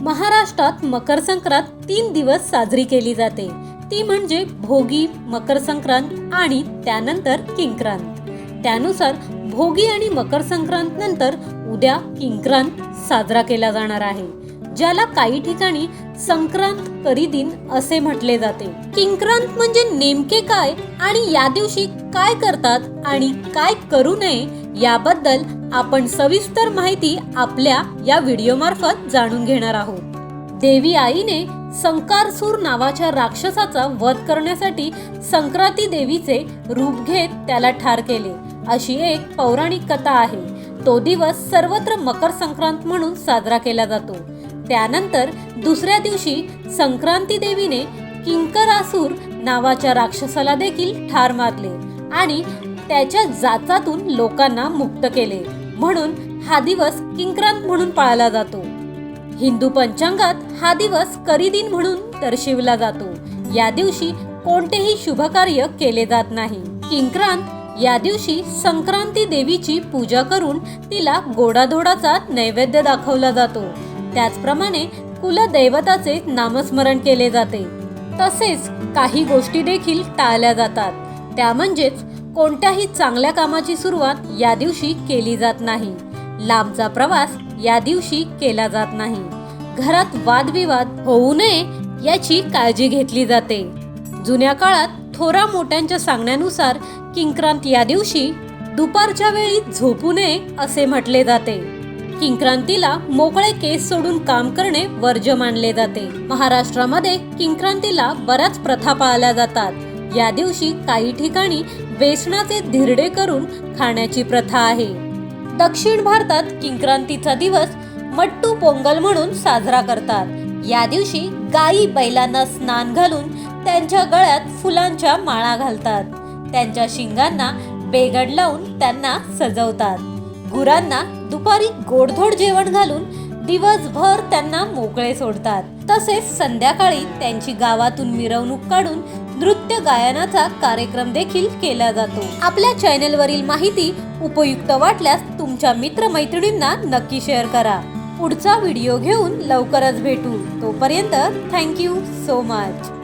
महाराष्ट्रात मकर संक्रांत तीन दिवस साजरी केली जाते. ती म्हणजे भोगी मकर संक्रांत आणि त्यानंतर किंक्रांत. त्यानुसार भोगी आणि मकर संक्रांत नंतर उद्या किंक्रांत साजरा केला जाणार आहे ज्याला काही ठिकाणी संक्रांत करी दिन असे म्हटले जाते. किंक्रांत म्हणजे नेमके काय आणि या दिवशी काय करतात आणि काय करू नये याबद्दल आपण सविस्तर माहिती आपल्या या व्हिडिओ मार्फत जाणून घेणार आहोत. देवी आईने संकारसूर नावाच्या राक्षसाचा वध करण्यासाठी संक्रांती देवीचे रूप घेत त्याला ठार केले. अशी एक पौराणिक कथा आहे. तो दिवस सर्वत्र मकर संक्रांत म्हणून साजरा केला जातो. त्यानंतर दुसऱ्या दिवशी संक्रांती देवीने किंकरासूर नावाच्या राक्षसाला देखील ठार मारले आणि त्याच्या जाचातून लोकांना मुक्त केले. म्हणून हा दिवस किंक्रांत म्हणून पाळला जातो. हिंदू पंचांगात हा दिवस करीदिन म्हणून दर्शविला जातो. या दिवशी कोणतेही शुभ कार्य केले जात नाही. किंक्रांत या दिवशी संक्रांती देवीची पूजा करून तिला गोडाधोडाचा नैवेद्य दाखवला जातो. त्याचप्रमाणे कुलदैवताचे नामस्मरण केले जाते. तसेच काही गोष्टी देखील टाळल्या जातात. त्या म्हणजेच कोणत्याही चांगल्या कामाची सुरुवात या दिवशी केली जात नाही. लांबचा प्रवास या दिवशी केला जात नाही. घरात वादविवाद होऊ नये याची काळजी घेतली जाते. जुन्या काळात थोरा मोठ्यांच्या सांगण्यानुसार किंक्रांत या दिवशी दुपारच्या वेळी झोपू नये असे म्हटले जाते. किंक्रांतीला मोकळे केस सोडून काम करणे वर्ज्य मानले जाते. महाराष्ट्रामध्ये किंक्रांतीला बऱ्याच प्रथा पाळल्या जातात. या दिवशी काही ठिकाणी बेसनाचे धिरडे करून खाण्याची प्रथा आहे. दक्षिण भारतात किंक्रांतीचा दिवस मट्टू पोंगल म्हणून साजरा करतात. या दिवशी गायी बैलांना स्नान घालून त्यांच्या गळ्यात फुलांच्या माळा घालतात. त्यांच्या शिंगांना बेगड लावून त्यांना सजवतात. गुरांना दुपारी गोडधोड जेवण घालून दिवसभर त्यांना मोकळे सोडतात. तसेच संध्याकाळी त्यांची गावातून मिरवणूक काढून नृत्य गायनाचा कार्यक्रम देखील केला जातो. आपल्या चॅनलवरील माहिती उपयुक्त वाटल्यास तुमच्या मित्रमैत्रिणींना नक्की शेअर करा. पुढचा व्हिडिओ घेऊन लवकरच भेटू. तोपर्यंत थँक्यू सो मच.